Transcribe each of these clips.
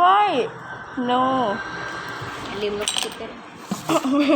ไว้ no อย่าลืมลบคลิปด้วยนะโอเค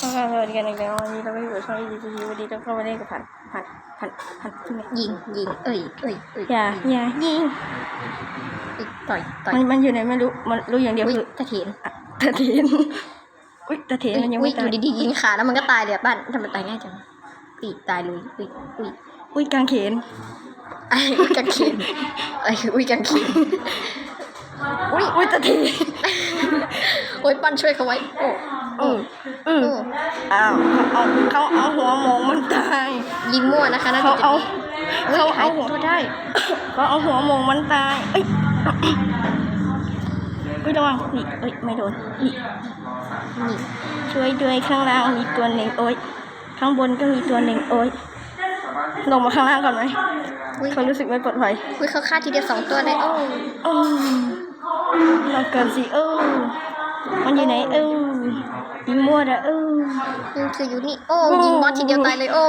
สวัสดีกันอีกแล้ววันนี้เราก็อยู่กับช่องดีทีวันนี้เราเข้ามาเล่นกับผัดผัดผัดผัดที่ไหนยิงยิงเอ้ยเอ้ยเอ้ยอย่าอย่ายิงเอ้ยต่อยต่อยมันมันอยู่ไหนไม่รู้มันรู้อย่างเดียวอุ้ยคือตะเถียนอะตะเทนอุ้ยตะเทนมันยังอุ้ไม่ยอตายยู่ดีๆยิงขาแล้วมันก็ตายเลยอะบ้านทำไมตายง่ายจังอุ้ยตายเลยอุ้ยอุ้ยอุ้ยกางเขนไอ้อุ้ยกางเขนไอ้อุ้ยกางเขน อุ้ยอุ้ยตะเทนโอ้ยปั้นช่วยเขาไว้ โอ้อืมอืมโอ้อ้าวเขาเขาเอาหัวหมองมันตาย ยิงมั่วนะคะน่าเขาจะเอาเขาเขาเอาเอาหัหัววได้เขาเอาหัวหมองมันตายเอ้ยเอ้ยระวังนี่เอ้ยไม่โดนนี่นี่ช่วยด้วยข้างล่างมีตัวหนึ่งโอ้ยข้างบนก็มีตัวหนึ่งโอ้ยลงมาข้างล่างก่อนไหมอุ้ยเขารู้สึกไม่ปลอดภัยอุ้ยเขาฆ่าทีเดียวสองตัวเลยโอ้อื มเราเกินสิเออมันอยู่ไหนเออยิงมั่วนะเออยังคืออยู่นี่โอ้ยิงบอสทีเดียวตายเลยโอ้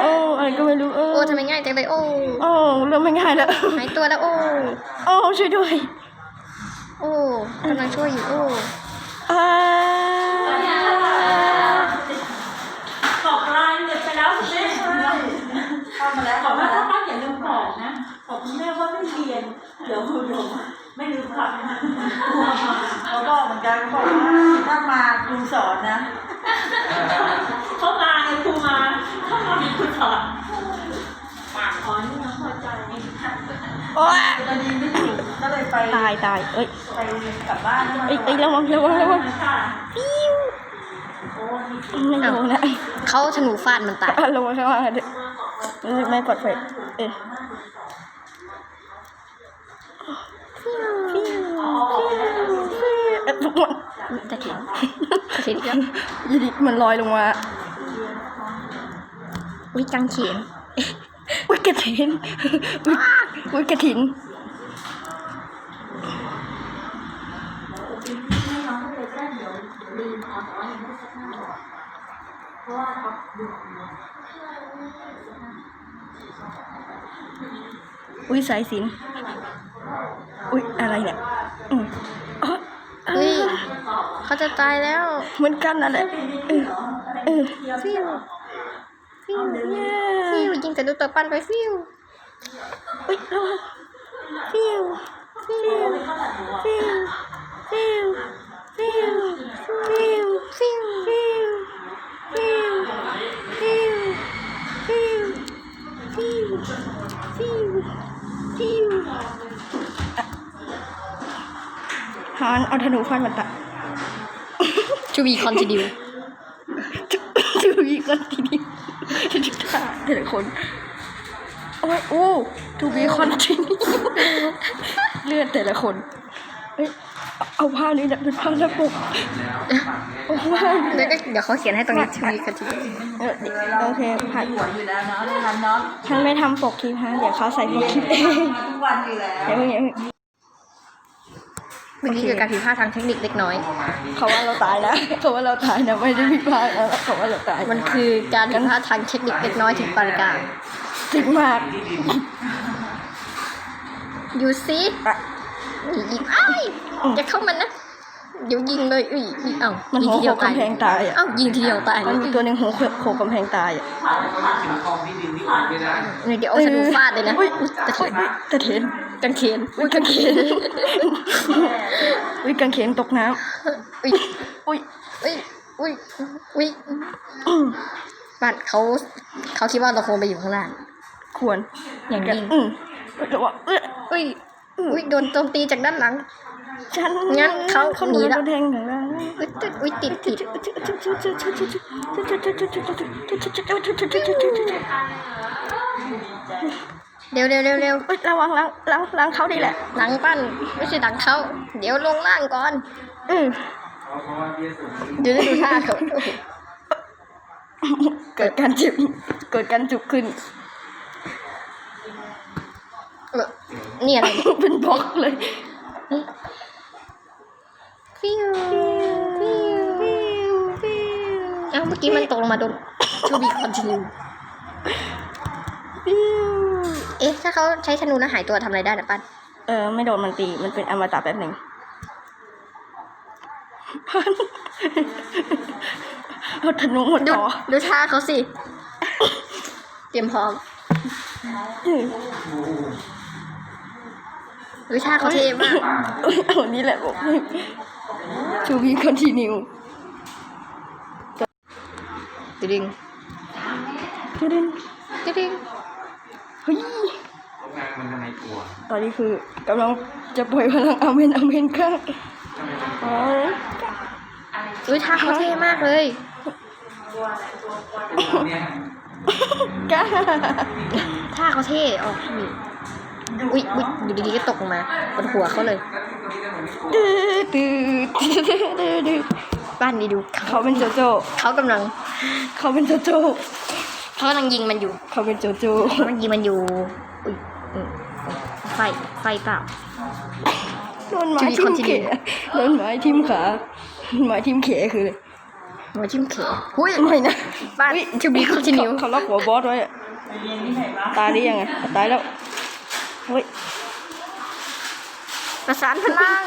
โอ้อะไรก็ไม่รู้เออโอ้ทำไมง่ายจังเลยโอ้โอ้เริ่มไม่ง่ายแล้วหายตัวแล้วโอ้โอ้ช่วยด้วยโอ้กำลังช่วยอยู่โอ้อ่าบอกลายเงินไปแล้วคุณแม่เลยเข้ามาแล้วบอกว่าถ้าป้าอย่าลืมบอกนะบอกคุณแม่ว่าไม่เรียนเดี๋ยวคุณโยม ไม่ลืมกลับนะเขาบอกเหมือนกันเขาบอกว่าถ้ามาครูสอนนะเขามาไงครูมาถ้ามามีครูสอนปากขอนี่นะพอใจโอ้ยตอนนี้ไม่ถูกก็เลยไปตายตายเอ้ยไปกลับบ้านเอ้ยเอ้ยระวังระวังระวังค่ะปิ้วโอ้มีไม่ลงนะเขาธนูฟาดมันตายอะลงมาข้างล่างเถอะรู้สึกไม่ปลอดภัยเอ้ยฟิวฟิวฟิวฟิวเอ๊ะ ทุกคนอุ๊ยตะเถียนตะเถียนอีกแล้วอยีดิมันลอยลงมาอุ้ยกางเขียนอุ้ยกระถินอุ้ยอุ้ยกระถิน อุ้ยสายสินอุ้ยอะไรเนี่ยอืมอ๋ออ่าอุ้ยเขาจะตายแล้วเหมือนกันนั่นแหละเออเออฟิวฟิวเย้ฟิวยิงแต่ดูตัวปั้นไปฟิวอุ้ยระวังฟิวฟิวฟิวฟิวฟิวฟิวฟิวฟิวฟิวฟิวฟิว ฟิวฟิวฟิวฮานเอาธนูฟันมันตะชูบีคอนติดิวดูอีกคนทีนี้จะฆ่าแต่ละคน โอ้ยโอ้ทูบีคอนทีนี้เลือดแต่ละคนเอ้ย เอาผ้านี้นะเป็นผ้าหน้าปกเอาผ้าเดี๋ยวก็เดี๋ยวเขาเขียนให้ตรงนี้ชูบีคอนติดิวเออโอเคผัดหัวอยู่แล้วเนาะได้ทำเนาะฉันไม่ทำปกคลิปฮะเดี๋ยวเขาใส่ปกคลิปเองทุกวันอยู่แล้วเดี๋ยวเดี๋ยวเมื่อกี้เกิดการผิดพลาดทางเทคนิคเล็กน้อย เขาว่าเราตายนะเขาว่าเราตายนะไม่ได้ผิดพลาดนะเขาว่าเราตาย มันคือการผิดพลาดทางเทคนิคเล็กน้อยถึงปานกลางจริงมากอยู่ซิ อะยิงอ้ายอืมอย่าเข้ามันนะ เดี๋ยวยิงเลยอุ้ยอุ้ยเอ้ามันยิงหัวทีเดียวโขกตายกำแพงตายอะเอ้ายิงทีเดียวตายเลมันยมีตัวหนึ่งหัวโขกกำแพงตายอะเนี่ยเดี๋ยวเอาธนูฟาดเลยนะอุ้ยอุ๊ยตะเถียนตะเถียนกางเขนอุ้ยกางเขนอุ้ยกางเขนตกน้อุ้ยำอุ้ยอุ้ยอุ้ยอุ้ยบ้านเขาเขาคิดว่าเราคงไปอยู่ข้างล่างควรอย่างยิ่งอืมแต่ว่าเอ้ยอุ้ย อุ้ยโดนโจมตีจากด้านหลัง ฉันงั้นเขาเขาหนีละ โดนแทงถึงแล้วอุ้ยติดอุ้ยติดติดเร็วเร็วเร็วเร็วเอ้ยระวังหลังหลังหลังเขาดีแหละ หลังปั้นไม่ใช่หลังเขาเดี๋ยวลงล่างก่อนอืมเดี๋ยวได้ดูท่าเขาโอ้โหเกิดการจุบเกิดการจุบขึ้น เออนี่อะไรเนี่ยเป็นบล็อกเลยฟิวฟิวเอ้าเมื่อกี้มันตกลงมาโดนชูบีคอนติเนียเอ๊ะถ้าเขาใช้ธนูแล้วหายตัวทำอะไรได้นะปั้นเอเออ ไม่โดนมันตี มันเป็นอมตะแป๊บหนึ่งเอาธนูหมดดูต่อดูท่าเขาสิ เตรียมพร้อม ดูท่าเขาเท่มากเอ้ยเอานี่แหละบอกชูบีคอนติเนียตึดึงจะเด่นตึดึงเฮ้ยงานมันทำไมกลัวตอนนี้คือกำลังจะปล่อยพลังอาเมนอาเมนค่ะทำไมมันอ๋อดูท่าเขาเท่มากเลยเนี่ยกล้าท่าเขาเท่ออกนี่ อุ้ยอุ้ยอยู่ดีๆก็ตกลงมาบนหัวเขาเลยดื้อดื้อดื้อดื้อดื้อบ้านนี้ดูเขาเป็นโจโจเขากำลังเขาเป็นโจโจเขากำลังยิงมันอยู่เขาเป็นโจโจมันยิงมันอยู่อุ้ยอืมไฟไฟเปล่าโดนไม้ทิ่มเขะโดนไม้ทิ่มขาไม้ทิ่มเขะคือเลยหัวจิ้มเขยหุ้ยไม่นะบ้านอุ๊ยชูบีคอนติเนียเขาล็อกหัวบอสไว้อะไปเรียนที่ไหนบ้างตายได้ยังไงตายแล้ว เฮ้ยประสานพลัง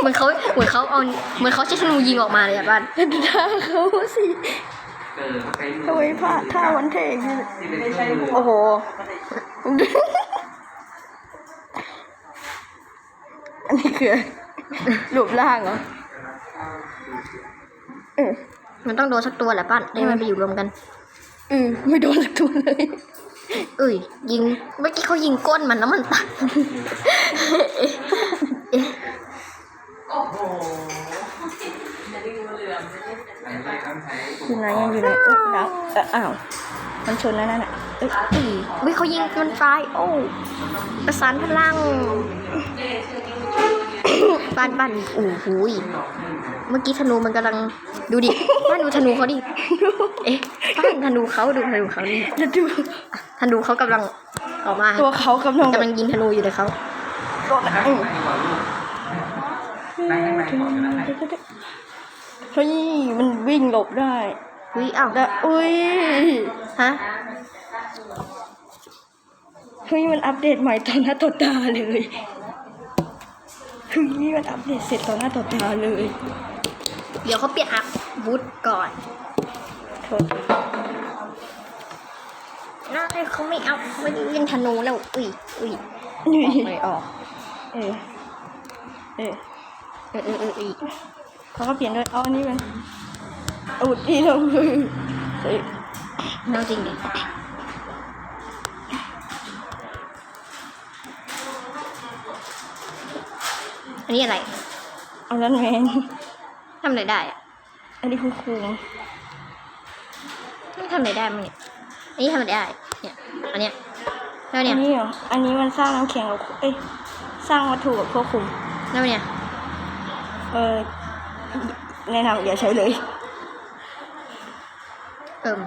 เหมือนเขาเหมือนเขาเอาเหมือนเขาใช้ธนูยิงออกมาเลยอะบ้านดูท่าเขาสิเออใช้มืทำไมพลาดท่าวันเทงนี่ที่เป็นเครื่องมือโอ้โหอันนี้คือรูปร่างเหรอเออมันต้องโดนสักตัวแหละป้านให้มันไปอยู่รวมกันเออไม่โดนสักตัวเลย เอ้ยยิงเมื่อกี้เขายิงก้นมันแล้วมันตัดอันนี้ต้องใช้อยู่ไหนยังอยู่ไหนเออดับเอออ้าวมันชนแล้วนั่นน่ะเอ้ยอุ้ยอุ้ยเขายิงมันตาย โอ้ประสานพลัง บ้านบ้านโอ้โหยเมื่อกี้ธนูมันกำลังดูดิบ้านดูธนูเขาดิ เอ๊ะบ้านธนูเขาดูธนูเขานี่จะดูธนูเขากำลังออกมาตัวเขากำลังกำลังยิงธนูอยู่เลยเขาโดนนั่งอืมข้างในก่อนลูกนั่งข้างในก่อนก็ได้เฮ้ยมันวิ่งหลบได้อุ้ยอ้าวแต่อุ้ยฮะเฮ้ยมันอัปเดตใหม่ต่อหน้าต่อตาเลย เฮ้ยมันอัปเดตเสร็จต่อหน้าต่อตาเลย เดี๋ยวเขาเปลี่ยนอาวุธก่อนโทษน่าให้เขาไม่เอาไม่ได้เล่นธนูแล้ว อุ้ยอุ้ยนี่ออกเลยออก เออ เออ เออเออเอออีกเขาก็เปลี่ยนด้วยเอาอันนี้เป็นอาวุธที่เราคือเฮ้ยน่าจริงดิ อันนี้อะไรเอานั้นแมนทำอะไรได้อะอันนี้คือครูไม่ทำอะไรได้มั้งเนี่ย อันนี้ทำอะไรได้ เนี่ย อันเนี้ยแล้วอัเนี่ยนนี้เหรออันนี้มันสร้างน้ำแข็งกับเอ้ยสร้างวัตถุกับควบคุม แล้วเนี่ย เออแนะนำอย่าใช้เลย เอิ่ม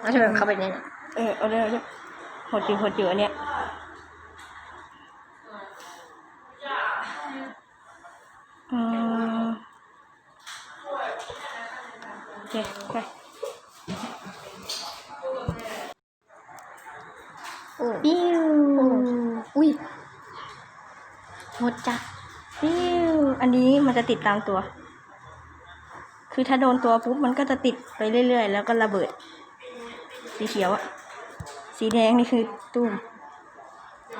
แล้วทำไมมันเข้าไปเนี่ย เออเอาเลยเอาเลยหดอยู่หดอยู่อันเนี้ย อืมโอเคไปโอ้ปิ้วอุ้ยหมดจ้ะปิ้วอันนี้มันจะติดตามตัว คือถ้าโดนตัวปุ๊บมันก็จะติดไปเรื่อยๆ แล้วก็ระเบิด สีเขียวอะสีแดงนี่คือตุ้ม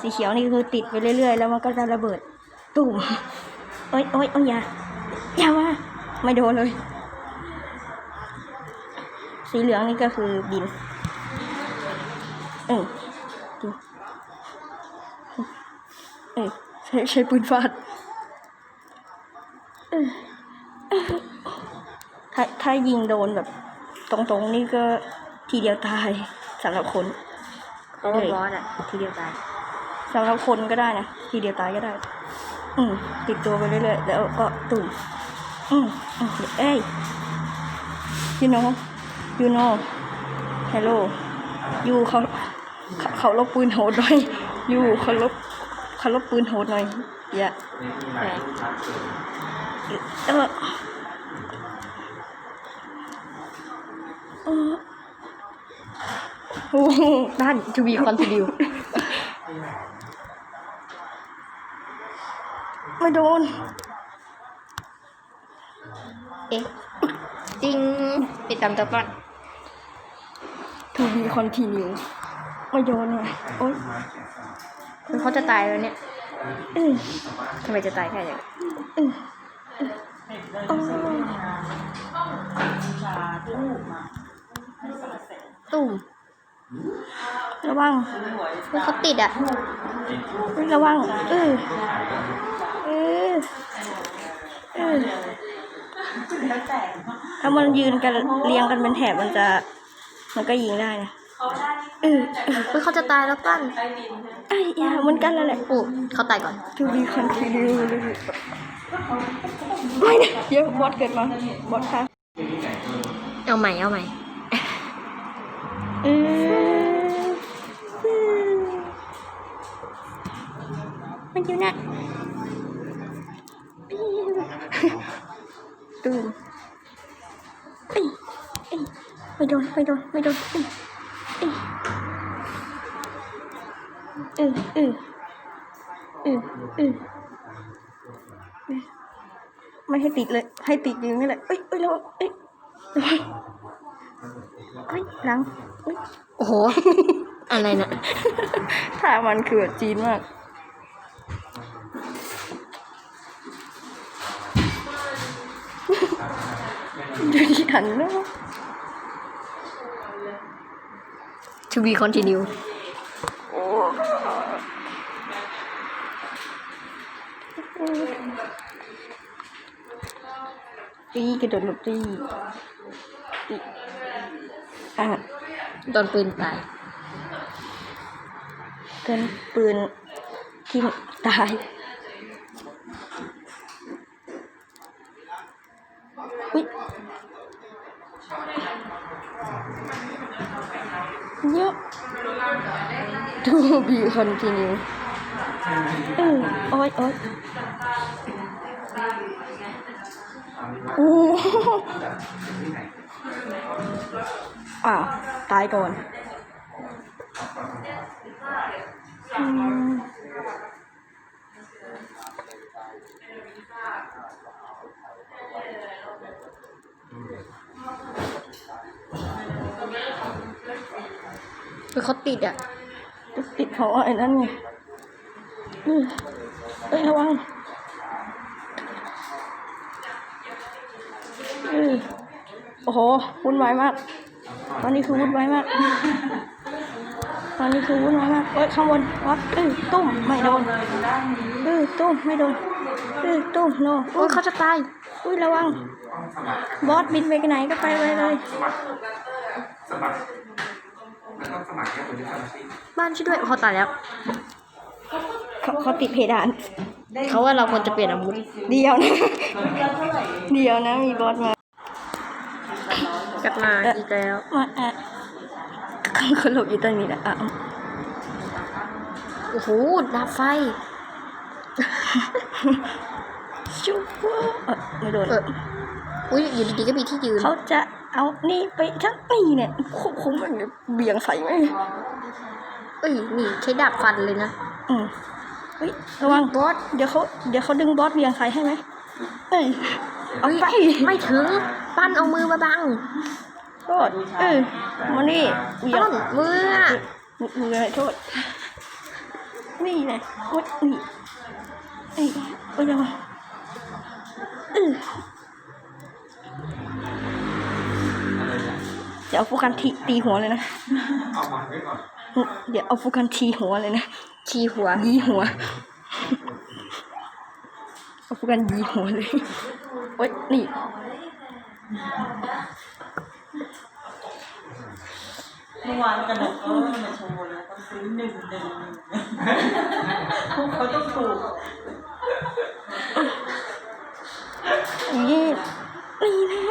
สีเขียวนี่คือติดไปเรื่อยๆ แล้วมันก็จะระเบิดตุ้ม โอ๊ยโอ๊ยโอ๊ยอย่าอย่ามาไม่โดนเลย สีเหลืองนี่ก็คือบินเออดูเออใช้ใช้ปืนฟาดเออถ้าถ้ายิงโดนแบบ ตรงๆนี่ก็ทีเดียวตายสำหรับคนเพราะว่าบอสอะทีเดียวตายสำหรับคนก็ได้นะ ทีเดียวตายก็ได้ อืมติดตัวไปเรื่อยๆแล้วก็ตุ่มอืมอืมเอ้ย you know you know hello you เขาเขาเขาลบปืนโหดหน่อย you เขาลบเขาลบปืนโหดหน่อยอย่านี่มีหลายครับเออเออเออโอ้โหบ้าน to be continue ไม่โดน เอ๊ะจริงติดตามตัวก่อนทูบีคอนติเนียไม่โดนว่ะโอ๊ยเขาจะตายแล้วเนี่ยเออทำไมจะตายแค่อย่างนั้นเออโอ้ชาทูบมาให้สารเสร็จตุ่มระวังเฮ้ยเขาติดอะเฮ้ยระวังเออเออเออ แล้วแต่ถ้ามันยืนกันเรียงกันเป็นแถบมันจะ มันก็ยิงได้นะเขาได้เออเออเฮ้ยเขาจะตายแล้วปั้นไอ้ดินไอ้ยาเหมือนกันแล้วแหละโอ้เขาตายก่อน to be continued ไม่นะเดี๋ยวบอสเกิดมาบอสค่ะเอาใหม่เอาใหม่เออมันอยู่นะ ตื่นเอ้ยเอ้ยไม่โดนไม่โดนไม่โดนเอ้ยเอ้ยเออเออเออเออเออไม่ให้ติดเลย ให้ติดอยู่นี่แหละเอ้ยเอ้ยแล้วเอ้ยระวังเอ้ยหลังเอ้ยโอ้โห อะไรนะท่ามันคือแบบจีนมาก ดูดิหันเนาะ to be continue โอ้ตีกระโดดหลบตีตีอะโดนปืนตายเกินปืนทิ่มตาย ดูบีคอนติเนียเออโอ้ยโอ้ยโอ้อ้าวตายก่อนอืมเฮ้ยเขาติดอะ ติดเขาไอ้นั่นไงอืมเอ้ยระวังอือโอ้โหวุ่นวายมาก ตอนนี้คือวุ่นวายมาก ตอนนี้คือวุ่นวายมากเอ้ยข้างบนวัดเอ้ยตุ้มไม่โดนเอ้ยตุ้มไม่โดนเอ้ยตุ้มโนโอ้ยเขาจะตายอุ้ยระวัง บอสบินไปไหนก็ไปไปเลยสมัครสมัครมันต้องสมัครแค่คนที่สมาชิ บ้านช่วยด้วยเขาตายแล้วเขาเขาติดเพดานเขาว่าเราควรจะเปลี่ยนอาวุธเดียวนะเดียวนะมีบอสมากลับมาอีกแล้วมาอะเขาหลบอยู่ตรงนี้แหละอะโอ้โหดาบไฟชุบเออไม่โดนเอออุ้ยอยู่ดีๆก็มีที่ยืนเขาจะเอานี่ไปทั้งปีเนี่ยควบคุมมันเบี่ยงใส่ไหม เอ้ยนี่ใช้ดาบฟันเลยนะอืมเฮ้ยระวังบอสเดี๋ยวเขาเดี๋ยวเขาดึงบอสเบี่ยงใส่ให้ไหมเอ้ยเอาไปไม่ถึงปั้นเอามือมาบังโทษเออมานี่เบี่ยงปั้นมืออะมือมืออะไรโทษนี่ไงโอ๊ยนี่เอ้ยเอ้ยระวังเออเดี๋ยวเอาฟูกันทีตีหัวเลยนะเอามาไว้ก่อน เดี๋ยวเอาฟูกันทีหัวเลยนะชีหัวยีหัวเอาฟูกันยีหัวเลยโอ๊ยนี่เมื่อวานกระดกเขามาโชว์แล้วต้องซื้อหนึ่งหนึ่งหนึ่งเขาต้องถูกนี่นี่นะ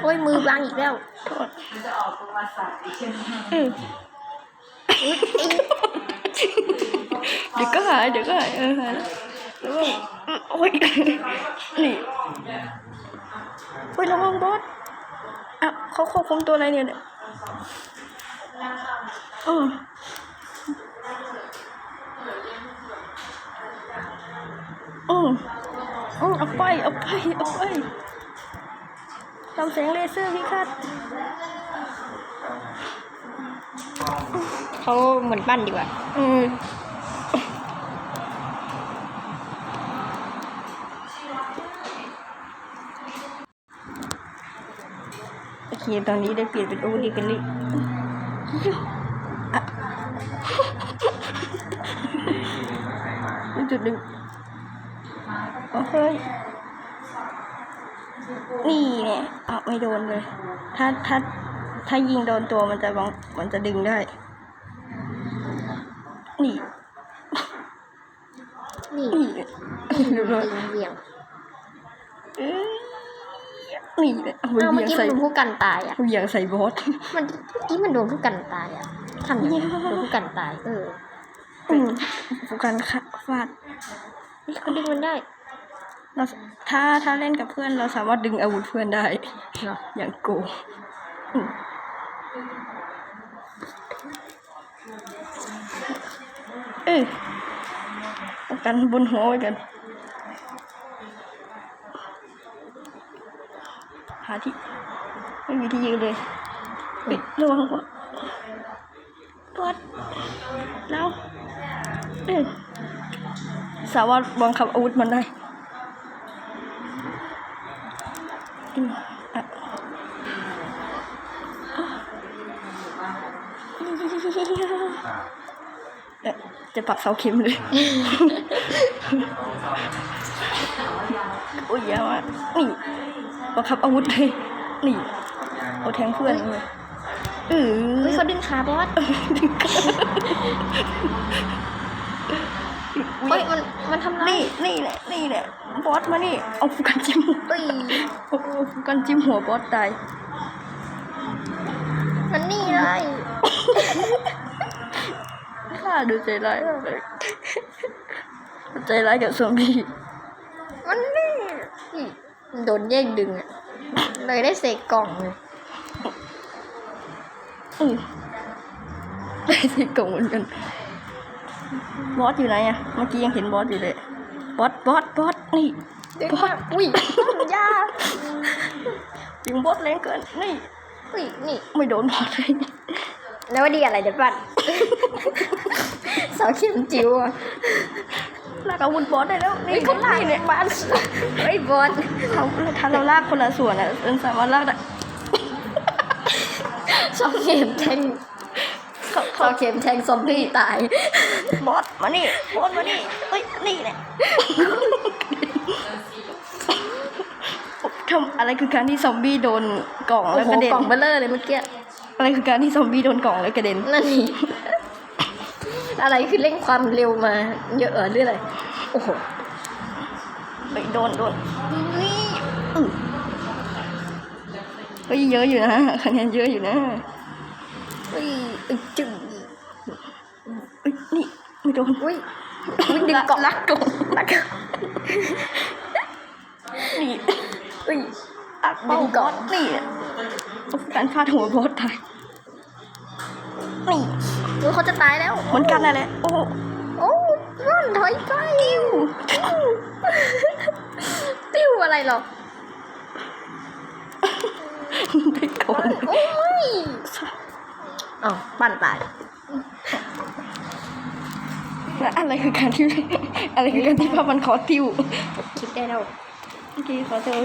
โอ้ยมือบังอีกแล้วโทษมัน จะออกประวัติศาสตร์อีกใช่ไหมเดี๋ยวก็หายเดี๋ยวก็หายเออหายแล้วแล้วก็โอ๊ยนี่โอ๊ยระวังบอสอะเขาควบคุมตัวอะไรเนี่ยเนี่ยอืมอืมเอาไปเอาไปเอาไปลำแสงเลเซอร์พี่คัด เขาเหมือนปั้นดีกว่า อืมโอเคตอนนี้ได้เปลี่ยนเป็นโอดีกันเลยอะจุดหนึ่งโอเคยนี่เนี่ยอะไม่โดนเลย ถ้าถ้าถ้ายิงโดนตัวมันจะบังมันจะดึงได้ นี่นี่นี่ดูเลยเวียงเอ้ยนี่เลยเอาเอ้าเหเมื่วีอยงกี้ใส่มันโดนผู้กันตายอะเหวียงใส่บอส มันเมื่อกี้มันโดนผู้กันตายอะทำอย่างนี้โดนผู้กันตาย เอออืมฟูกันค่ะฟาด นี่เขาดึงมันได้เราถ้าถ้าเล่นกับเพื่อนเราสามารถดึงอาวุธเพื่อนได้เหรออย่างโกงอืม ออเอากันบนหัวไว้กัน หาที่ ไม่มีที่ยืนเลยเฮ้ยระวังว่าปวดแล้วเออสาวาบังคับอาวุธมันได้อืมอะเอ๊ะ จะปักเสาเข็มเลย โอ้ยอยาวอะ นี่บังคับอาวุธเลย นี่เอาแทงเพื่อนเลยเออเฮ้ยเขาดึงขาบอสเฮ้ยมันมันทำร้ายนี่นี่แหละนี่แหละบอสมานี่เอาฟูกันจิ้มหัวเฮ้ยเอาฟูกันจิ้มหัวบอสตายมันนี่เลยข้า ดูใจร้ายมากเลยใจร้ายกับซอมบี้มันนี่อืมโดนแย่งดึงอะเลยได้เสกกล่องเลยอืมได้สิกล่องเหมือนกันบอสอยู่ไหนอะเมื่อกี้ยังเห็นบอสอยู่เลย บอส บอส บอส นี่ดึงมาอุ้ยยายิงบอสแรงเกิน นี่ อุ้ย นี่ ไม่โดนบอสเลยแล้วว่าดีอะไรเดี๋ยวปั้นเสาเข็มจิ๋วอะลากอาวุธบอสได้แล้วนี่เฮ้ยเขาลากนี่เนี่ยบ้านเฮ้ยบอสเขาถ้าเราลากคนละส่วนอะมันสามารถลากได้เสาเข็มแทงเขาเสาเข็มแทงซอมบี้ตาย บอสมานี่บอสมานี่เฮ้ยนี่แหละทำอะไรคือการที่ซอมบี้โดนกล่องโอ้แล้วโหกระเด็นกล่องเบลเลอร์เลยเมื่อกี้อะไรคือการที่ซอมบี้โดนกล่องแล้วกระเด็นนั่นนี่ อะไรคือเร่งความเร็วมาเยอะเออหรืออะไรโอ้โหไปโดนโดนนี่อื้อเฮ้ยเยอะอยู่นะคะแนนเยอะอยู่นะอุ้ยอึดจึงเอ้ยนี่ไม่โดนอุ้ยอุ้ยดึงเกาะลักกล่องลักนี่อุ้ยอักเป้าดึงบกล่อองสนี่การฟาดหัวบอสตายนี่ อุ้ยเขาจะตายแล้วเหมือนกันนั่นแหละโอ้โอ้ร่อนถอยไปติ้วติ้วอะไรหรอได้กล่องโอ้ยอ๋อปั่นตายแล้วอะไรคือการที่อะไรคือการที่พามันขอติวคิดได้แล้วเมื่อกี้ขอเจอ